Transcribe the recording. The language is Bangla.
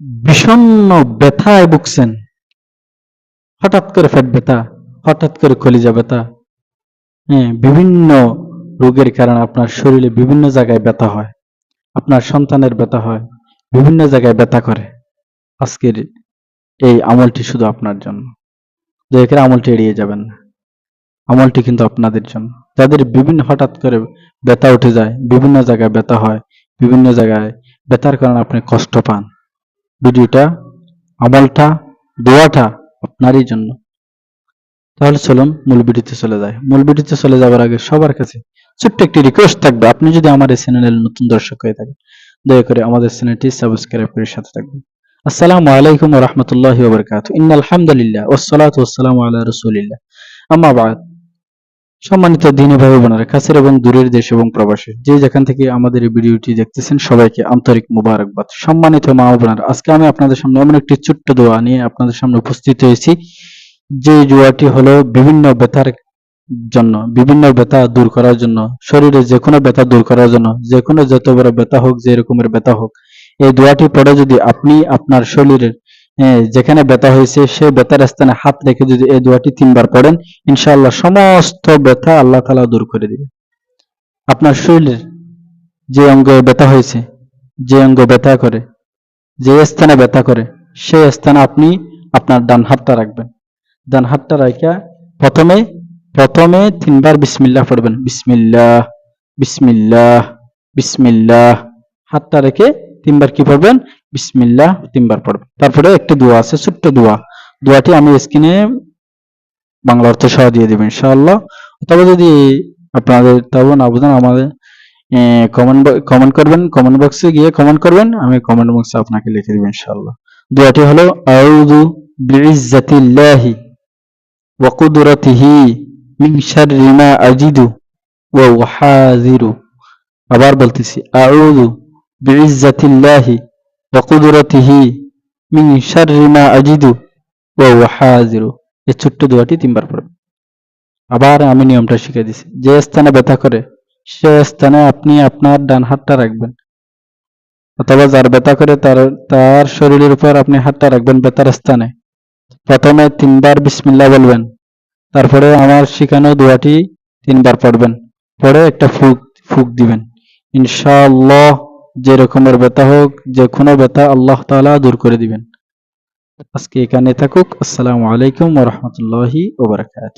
বিষণ্ণ ব্যথায় ভুগছেন। হঠাৎ করে পেট ব্যথা, হঠাৎ করে কলিজা ব্যথা হ্যাঁ বিভিন্ন রোগের কারণে আপনার শরীরে বিভিন্ন জায়গায় ব্যথা হয়, আপনার সন্তানের ব্যথা হয়, বিভিন্ন জায়গায় ব্যথা করে। আজকের এই আমলটি শুধু আপনার জন্য। দয়া আমলটি এড়িয়ে যাবেন না। আমলটি কিন্তু আপনাদের জন্য। যাদের বিভিন্ন হঠাৎ করে ব্যথা উঠে যায়, বিভিন্ন জায়গায় ব্যথা হয়, বিভিন্ন জায়গায় ব্যথার কারণে আপনি কষ্ট পান। ভিডিওটা, আমলটা, দোয়াটা আপনারই জন্য। তাহলে চলুন মূল ভিডিওতে চলে যায় মূল ভিডিওতে চলে যাওয়ার আগে সবার কাছে ছোট্ট একটি রিকোয়েস্ট থাকবে। আপনি যদি আমার এই চ্যানেলের নতুন দর্শক হয়ে থাকেন, দয়া করে আমাদের চ্যানেলটি সাবস্ক্রাইব করে সাথে থাকবেন। আসসালামু আলাইকুম ওয়া রাহমাতুল্লাহি ওয়া বারাকাতুহু। ইন্নাল হামদুলিল্লাহ ওয়াস সালাতু ওয়াস সালামু আলা রাসূলিল্লাহ। আম্মা বাদ। সম্মানিত দিনী ভাই বোনেরা, কাছের এবং দূরের দেশ এবং প্রবাসী, যে যেখান থেকে আমাদের এই ভিডিওটি দেখতেছেন, সবাইকে আন্তরিক মুবারকবাদ। সম্মানিত মা বোনেরা, আজকে আমি আপনাদের সামনে এমন একটি ছোট্ট দোয়া নিয়ে আপনাদের সামনে উপস্থিত হয়েছি। যে দোয়াটি হলো বিভিন্ন ব্যথার জন্য, বিভিন্ন ব্যথা দূর করার জন্য, শরীরে যে কোনো ব্যথা দূর করার জন্য, যে কোনো যত বড় ব্যথা হোক, যে রকমের ব্যথা হোক, এই দোয়াটি পড়ে যদি আপনি আপনার শরীরের যেখানে ব্যথা হয়েছে সেই ব্যথার স্থানে হাত রেখে যদি এই দোয়াটি তিনবার পড়েন, ইনশাআল্লাহ সমস্ত ব্যথা আল্লাহ তাআলা দূর করে দিবে। আপনার শরীরের যে অঙ্গে ব্যথা হয়েছে, যে অঙ্গ ব্যথা করে, যে স্থানে ব্যথা করে, সেই স্থানে আপনি আপনার ডান হাতটা রাখবেন। ডান হাতটা রাখা প্রথমে প্রথমে তিনবার বিসমিল্লাহ পড়বেন। বিসমিল্লাহ বিসমিল্লাহ বিসমিল্লাহ। হাতটা রেখে তিনবার কি পড়বেন? বিসমিল্লাহ তিনবার পড়বে। তারপরে একটি দোয়া আছে, ছোট্ট দোয়া। দোয়াটি আমি স্ক্রিনে বাংলা অর্থ সহ দিয়ে দেবেন ইনশাআল্লাহ। তবে যদি আপনাদের তাও না বুঝেন, আমাদের কমেন্ট কমেন্ট করবেন কমেন্ট বক্সে গিয়ে কমেন্ট করবেন, আমি কমেন্ট বক্সে আপনাকে লিখে দেব, ইনশাআল্লাহ। দোয়াটি হলো, আউযু বিইজ্জাতিল্লাহি ওয়া কুদরাতিহি মিন শাররি মা আজিদু ওয়া উহাযিরু আবার বলতেছি, আউযু বিইজ্জাতিল্লাহি কুদরাতিহি মিন শাররি মা আজিদু ওয়া উহাযিরু এই ছোট্ট দোয়াটি তিনবার পড়বেন আবার আমি নিয়মটা শিখে দিছি। যে স্থানে ব্যথা করে, সে স্থানে আপনি আপনার ডান হাতটা রাখবেন। অথবা যার ব্যথা করে, তার তার শরীরের উপর আপনি হাতটা রাখবেন ব্যথার স্থানে। প্রথমে তিনবার বিসমিল্লাহ বলবেন। তারপরে আমার শিখানো দোয়াটি তিনবার পড়বেন। পরে একটা ফুক ফুক দিবেন। ইনশাআল্লাহ যে রকমের ব্যথা হোক, যে কোনো ব্যথা আল্লাহ তালা দূর করে দিবেন। আজকে এখানে থাকুক। আসসালামু আলাইকুম ওয়া ওবরাকাত